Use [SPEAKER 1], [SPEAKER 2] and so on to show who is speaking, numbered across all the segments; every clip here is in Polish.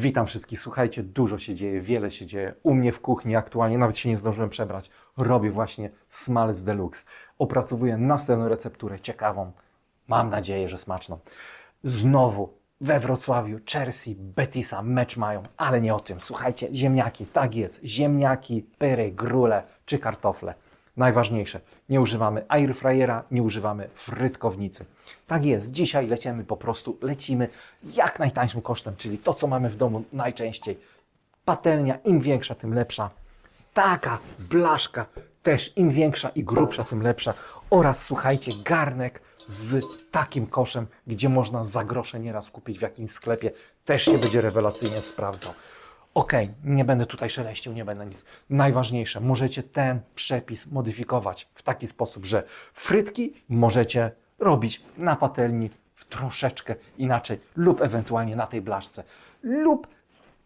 [SPEAKER 1] Witam wszystkich. Słuchajcie, dużo się dzieje, wiele się dzieje. U mnie w kuchni aktualnie, nawet się nie zdążyłem przebrać. Robię właśnie smalec deluxe. Opracowuję następną recepturę, ciekawą. Mam nadzieję, że smaczną. Znowu we Wrocławiu Chelsea, Betisa mecz mają, ale nie o tym. Słuchajcie, ziemniaki, tak jest. Ziemniaki, pyry, grule czy kartofle. Najważniejsze, nie używamy airfryera, nie używamy frytkownicy. Tak jest, dzisiaj lecimy po prostu, lecimy jak najtańszym kosztem, czyli to, co mamy w domu najczęściej. Patelnia, im większa, tym lepsza. Taka blaszka, też im większa i grubsza, tym lepsza. Oraz słuchajcie, garnek z takim koszem, gdzie można za grosze nieraz kupić w jakimś sklepie, też się będzie rewelacyjnie sprawdzał. Okej, nie będę tutaj szeleścił, nie będę nic. Najważniejsze, możecie ten przepis modyfikować w taki sposób, że frytki możecie robić na patelni w troszeczkę inaczej lub ewentualnie na tej blaszce lub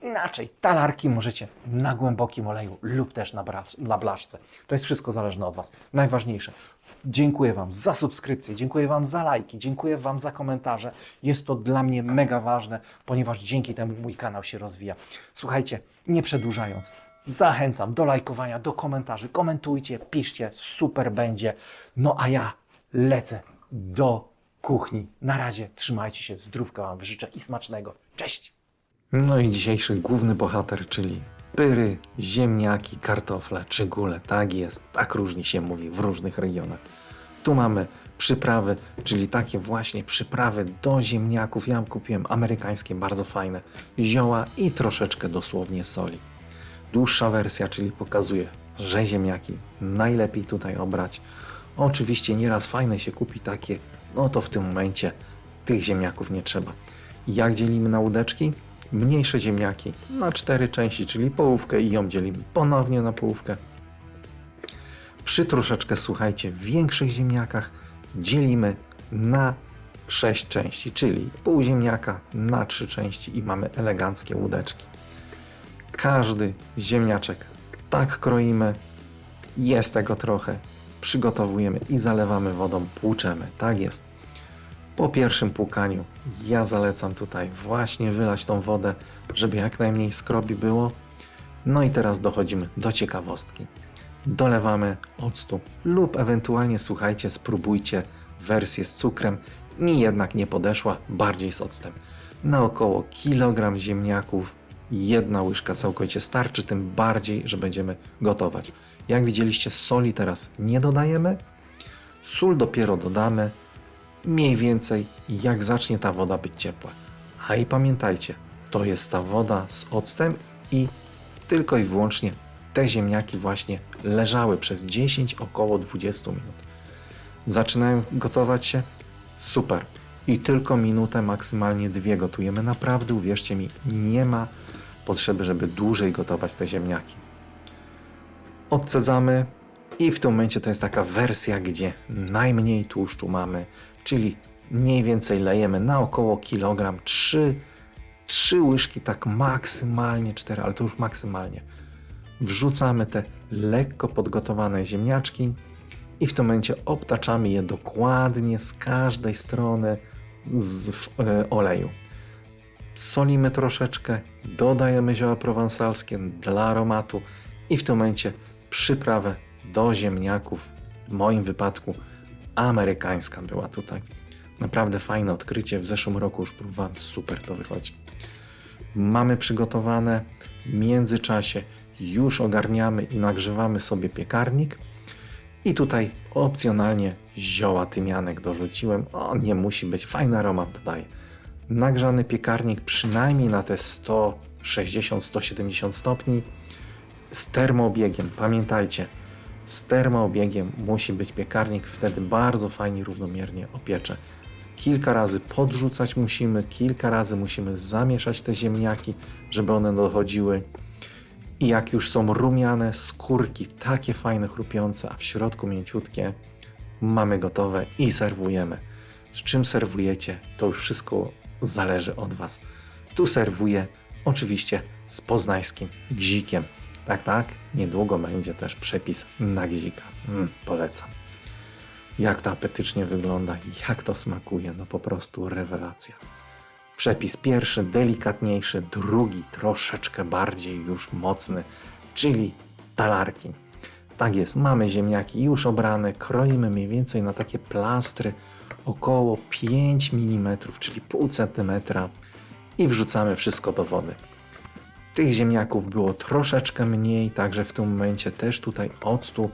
[SPEAKER 1] inaczej. Talarki możecie na głębokim oleju lub też na, blaszce. To jest wszystko zależne od Was. Najważniejsze. Dziękuję Wam za subskrypcję, dziękuję Wam za lajki, dziękuję Wam za komentarze. Jest to dla mnie mega ważne, ponieważ dzięki temu mój kanał się rozwija. Słuchajcie, nie przedłużając, zachęcam do lajkowania, do komentarzy. Komentujcie, piszcie, super będzie. No a ja lecę do kuchni. Na razie trzymajcie się, zdrówka Wam życzę i smacznego. Cześć! No i dzisiejszy główny bohater, czyli pyry, ziemniaki, kartofle czy gule. Tak jest, tak różnie się mówi w różnych regionach. Tu mamy przyprawy, czyli takie właśnie przyprawy do ziemniaków. Ja kupiłem amerykańskie, bardzo fajne. Zioła i troszeczkę dosłownie soli. Dłuższa wersja, czyli pokazuje, że ziemniaki najlepiej tutaj obrać. Oczywiście nieraz fajne się kupi takie, no to w tym momencie tych ziemniaków nie trzeba. Jak dzielimy na łódeczki? Mniejsze ziemniaki na cztery części, czyli połówkę i ją dzielimy ponownie na połówkę. Przy troszeczkę, słuchajcie, większych ziemniakach dzielimy na sześć części, czyli pół ziemniaka na trzy części i mamy eleganckie łódeczki. Każdy ziemniaczek tak kroimy, jest tego trochę, przygotowujemy i zalewamy wodą, płuczemy. Tak jest. Po pierwszym płukaniu ja zalecam tutaj właśnie wylać tą wodę, żeby jak najmniej skrobi było. No i teraz dochodzimy do ciekawostki. Dolewamy octu lub ewentualnie słuchajcie, spróbujcie wersję z cukrem. Mi jednak nie podeszła, bardziej z octem. Na około kilogram ziemniaków jedna łyżka całkowicie starczy, tym bardziej, że będziemy gotować. Jak widzieliście, soli teraz nie dodajemy. Sól dopiero dodamy mniej więcej jak zacznie ta woda być ciepła. A i pamiętajcie, to jest ta woda z octem i tylko i wyłącznie te ziemniaki właśnie leżały przez 10 około 20 minut. Zaczynają gotować się? Super. I tylko minutę, maksymalnie dwie gotujemy. Naprawdę, uwierzcie mi, nie ma potrzeby, żeby dłużej gotować te ziemniaki. Odcedzamy i w tym momencie to jest taka wersja, gdzie najmniej tłuszczu mamy, czyli mniej więcej lejemy na około kilogram 3, 3 łyżki, tak maksymalnie 4, ale to już maksymalnie. Wrzucamy te lekko podgotowane ziemniaczki i w tym momencie obtaczamy je dokładnie z każdej strony z w, e, oleju. Solimy troszeczkę, dodajemy zioła prowansalskie dla aromatu i w tym momencie przyprawę do ziemniaków. W moim wypadku amerykańska była tutaj. Naprawdę fajne odkrycie. W zeszłym roku już próbowałem, super to wychodzi. Mamy przygotowane. W międzyczasie już ogarniamy i nagrzewamy sobie piekarnik. I tutaj opcjonalnie zioła tymianek dorzuciłem. On nie musi być, fajny aromat dodaje. Nagrzany piekarnik przynajmniej na te 160-170 stopni z termoobiegiem. Pamiętajcie, z termoobiegiem musi być piekarnik, wtedy bardzo fajnie, równomiernie opiecze. Kilka razy podrzucać musimy, kilka razy musimy zamieszać te ziemniaki, żeby one dochodziły. I jak już są rumiane, skórki takie fajne, chrupiące, a w środku mięciutkie, mamy gotowe i serwujemy. Z czym serwujecie, to już wszystko zależy od Was. Tu serwuję oczywiście z poznańskim gzikiem. Tak, tak, niedługo będzie też przepis na gzika. Mm, polecam. Jak to apetycznie wygląda, jak to smakuje, no po prostu rewelacja. Przepis pierwszy delikatniejszy, drugi troszeczkę bardziej już mocny, czyli talarki. Tak jest, mamy ziemniaki już obrane, kroimy mniej więcej na takie plastry około 5 mm, czyli pół centymetra i wrzucamy wszystko do wody. Tych ziemniaków było troszeczkę mniej, także w tym momencie też tutaj octu,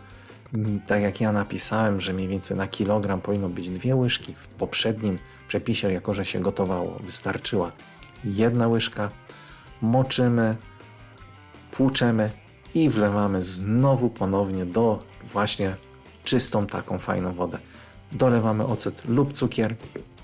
[SPEAKER 1] mm, tak jak ja napisałem, że mniej więcej na kilogram powinno być dwie łyżki, w poprzednim przepisie, jako że się gotowało, wystarczyła jedna łyżka. Moczymy, płuczemy i wlewamy znowu ponownie do właśnie czystą taką fajną wodę. Dolewamy ocet lub cukier.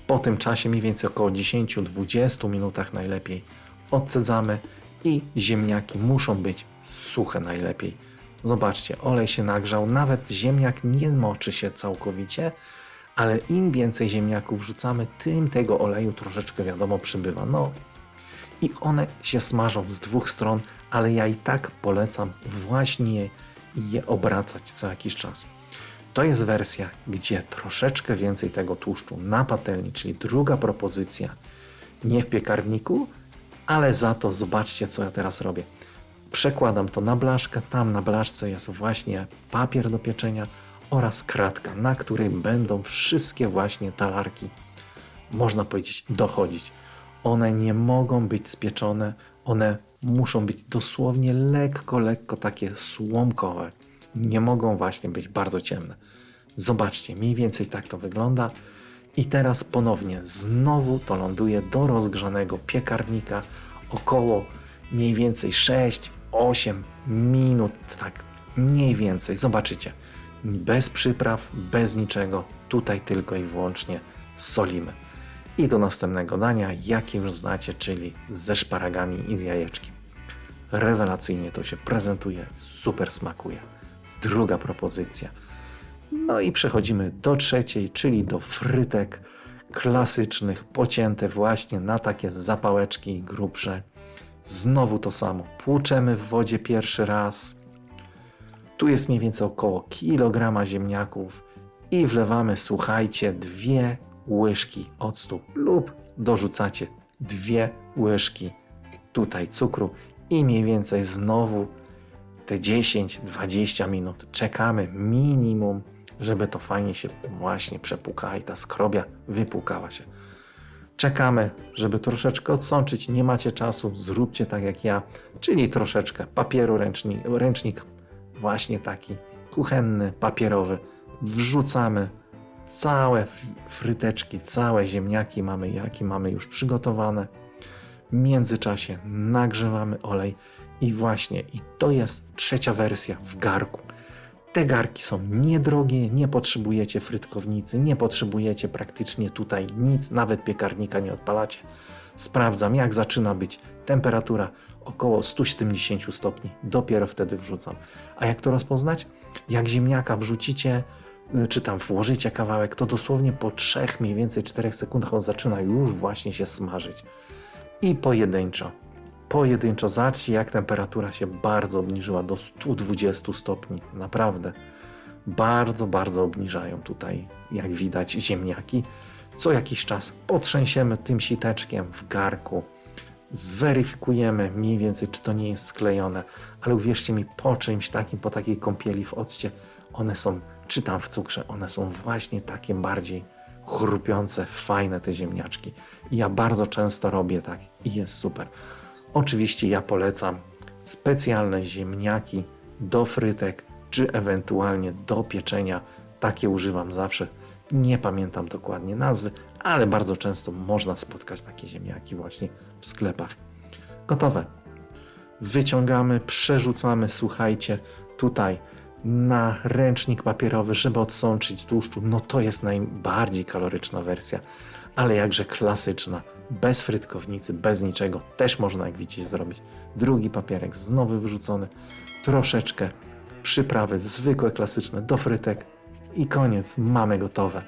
[SPEAKER 1] Po tym czasie, mniej więcej około 10-20 minutach najlepiej, odcedzamy i ziemniaki muszą być suche najlepiej. Zobaczcie, olej się nagrzał, nawet ziemniak nie moczy się całkowicie, ale im więcej ziemniaków wrzucamy, tym tego oleju troszeczkę wiadomo przybywa. No i one się smażą z dwóch stron, ale ja i tak polecam właśnie je obracać co jakiś czas. To jest wersja, gdzie troszeczkę więcej tego tłuszczu na patelni, czyli druga propozycja, nie w piekarniku, ale za to zobaczcie, co ja teraz robię. Przekładam to na blaszkę, tam na blaszce jest właśnie papier do pieczenia oraz kratka, na której będą wszystkie właśnie talarki, można powiedzieć, dochodzić. One nie mogą być spieczone, one muszą być dosłownie lekko, lekko takie słomkowe. Nie mogą właśnie być bardzo ciemne. Zobaczcie, mniej więcej tak to wygląda. I teraz ponownie znowu to ląduje do rozgrzanego piekarnika około mniej więcej 6-8 minut, tak mniej więcej. Zobaczycie, bez przypraw, bez niczego, tutaj tylko i wyłącznie solimy. I do następnego dania, jakie już znacie, czyli ze szparagami i z jajeczkiem. Rewelacyjnie to się prezentuje, super smakuje. Druga propozycja. No i przechodzimy do trzeciej, czyli do frytek klasycznych, pocięte właśnie na takie zapałeczki grubsze. Znowu to samo. Płuczemy w wodzie pierwszy raz. Tu jest mniej więcej około kilograma ziemniaków i wlewamy, słuchajcie, dwie łyżki octu lub dorzucacie dwie łyżki tutaj cukru i mniej więcej znowu te 10-20 minut czekamy minimum, żeby to fajnie się właśnie przepłukało i ta skrobia wypłukała się. Czekamy, żeby troszeczkę odsączyć. Nie macie czasu, zróbcie tak jak ja, czyli troszeczkę papieru ręcznik, ręcznik właśnie taki kuchenny, papierowy. Wrzucamy całe fryteczki, całe ziemniaki mamy, jakie mamy już przygotowane. W międzyczasie nagrzewamy olej i właśnie, i to jest trzecia wersja w garku. Te garki są niedrogie, nie potrzebujecie frytkownicy, nie potrzebujecie praktycznie tutaj nic, nawet piekarnika nie odpalacie. Sprawdzam, jak zaczyna być temperatura około 170 stopni. Dopiero wtedy wrzucam. A jak to rozpoznać? Jak ziemniaka wrzucicie, y, czy tam włożycie kawałek, to dosłownie po 3, mniej więcej 4 sekundach on zaczyna już właśnie się smażyć. I pojedynczo pojedynczo. Zobaczcie, jak temperatura się bardzo obniżyła do 120 stopni. Naprawdę. Bardzo, bardzo obniżają tutaj, jak widać, ziemniaki. Co jakiś czas potrzęsiemy tym siteczkiem w garku. Zweryfikujemy mniej więcej, czy to nie jest sklejone, ale uwierzcie mi, po czymś takim, po takiej kąpieli w occie, one są, czy tam w cukrze, one są właśnie takie bardziej chrupiące, fajne te ziemniaczki. I ja bardzo często robię tak i jest super. Oczywiście ja polecam specjalne ziemniaki do frytek, czy ewentualnie do pieczenia. Takie używam zawsze. Nie pamiętam dokładnie nazwy, ale bardzo często można spotkać takie ziemniaki właśnie w sklepach. Gotowe. Wyciągamy, przerzucamy, słuchajcie, tutaj na ręcznik papierowy, żeby odsączyć tłuszczu. No to jest najbardziej kaloryczna wersja, ale jakże klasyczna bez frytkownicy, bez niczego. Też można, jak widzicie, zrobić. Drugi papierek znowu wyrzucony, troszeczkę przyprawy zwykłe, klasyczne do frytek i koniec, mamy gotowe.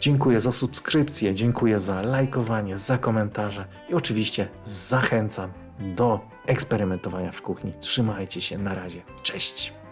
[SPEAKER 1] Dziękuję za subskrypcję, dziękuję za lajkowanie, za komentarze i oczywiście zachęcam do eksperymentowania w kuchni. Trzymajcie się, na razie. Cześć!